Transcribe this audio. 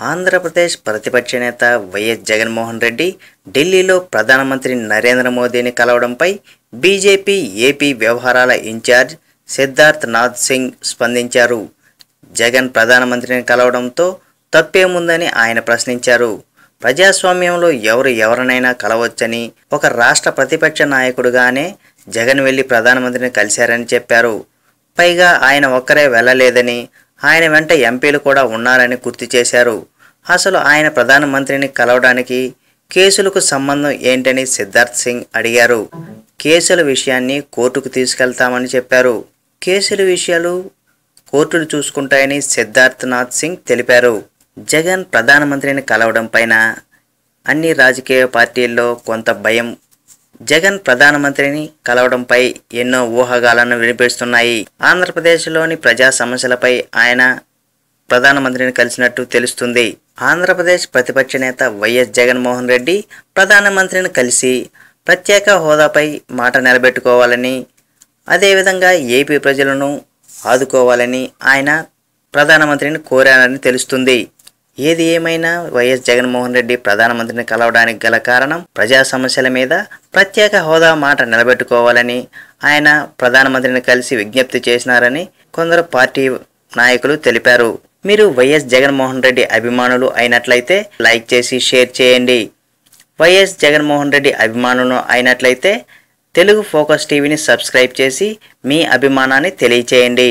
ఆంధ్రప్రదేశ్ ప్రతిపక్ష నేత వైఎస్ జగన్మోహన్ రెడ్డి ఢిల్లీలో ప్రధానమంత్రి నరేంద్ర మోదీని కలవడంపై బీజేపీ ఏపీ వ్యవహారాల ఇన్ఛార్జ్ సిద్ధార్థ్ నాథ్ సింగ్ స్పందించారు. జగన్ ప్రధానమంత్రిని కలవడంతో తప్పేముందని ఆయన ప్రశ్నించారు. ప్రజాస్వామ్యంలో ఎవరు ఎవరినైనా కలవచ్చని ఒక రాష్ట్ర ప్రతిపక్ష నాయకుడుగానే జగన్ వెళ్ళి ప్రధానమంత్రిని కలిశారని చెప్పారు. పైగా ఆయన ఒక్కరే వెళ్ళలేదని ఆయన వెంట ఎంపీలు కూడా ఉన్నారని గుర్తు చేశారు. అసలు ఆయన ప్రధానమంత్రిని కలవడానికి కేసులకు సంబంధం ఏంటని సిద్ధార్థ్ సింగ్ అడిగారు. కేసుల విషయాన్ని కోర్టుకు తీసుకెళ్తామని చెప్పారు. కేసుల విషయాలు కోర్టులు చూసుకుంటాయని సిద్ధార్థ్ నాథ్ సింగ్ తెలిపారు. జగన్ ప్రధానమంత్రిని కలవడం పైన అన్ని రాజకీయ పార్టీల్లో కొంత భయం జగన్ ప్రధానమంత్రిని కలవడంపై ఎన్నో ఊహాగాలను వినిపిస్తున్నాయి. ఆంధ్రప్రదేశ్లోని ప్రజా సమస్యలపై ఆయన ప్రధానమంత్రిని కలిసినట్టు తెలుస్తుంది. ఆంధ్రప్రదేశ్ ప్రతిపక్ష నేత వైఎస్ జగన్మోహన్ రెడ్డి ప్రధానమంత్రిని కలిసి ప్రత్యేక హోదాపై మాట నిలబెట్టుకోవాలని అదేవిధంగా ఏపీ ప్రజలను ఆదుకోవాలని ఆయన ప్రధానమంత్రిని కోరారని తెలుస్తుంది. ఏది ఏమైనా వైఎస్ జగన్మోహన్ రెడ్డి ప్రధానమంత్రిని కలవడానికి గల కారణం ప్రజా సమస్యల మీద ప్రత్యేక హోదా మాట నిలబెట్టుకోవాలని ఆయన ప్రధానమంత్రిని కలిసి విజ్ఞప్తి చేసినారని కొందరు పార్టీ నాయకులు తెలిపారు. మీరు వైఎస్ జగన్మోహన్ రెడ్డి అభిమానులు అయినట్లయితే లైక్ చేసి షేర్ చేయండి. వైఎస్ జగన్మోహన్ రెడ్డి అభిమానులు అయినట్లయితే తెలుగు ఫోకస్ టీవీని సబ్స్క్రైబ్ చేసి మీ అభిమానాన్ని తెలియచేయండి.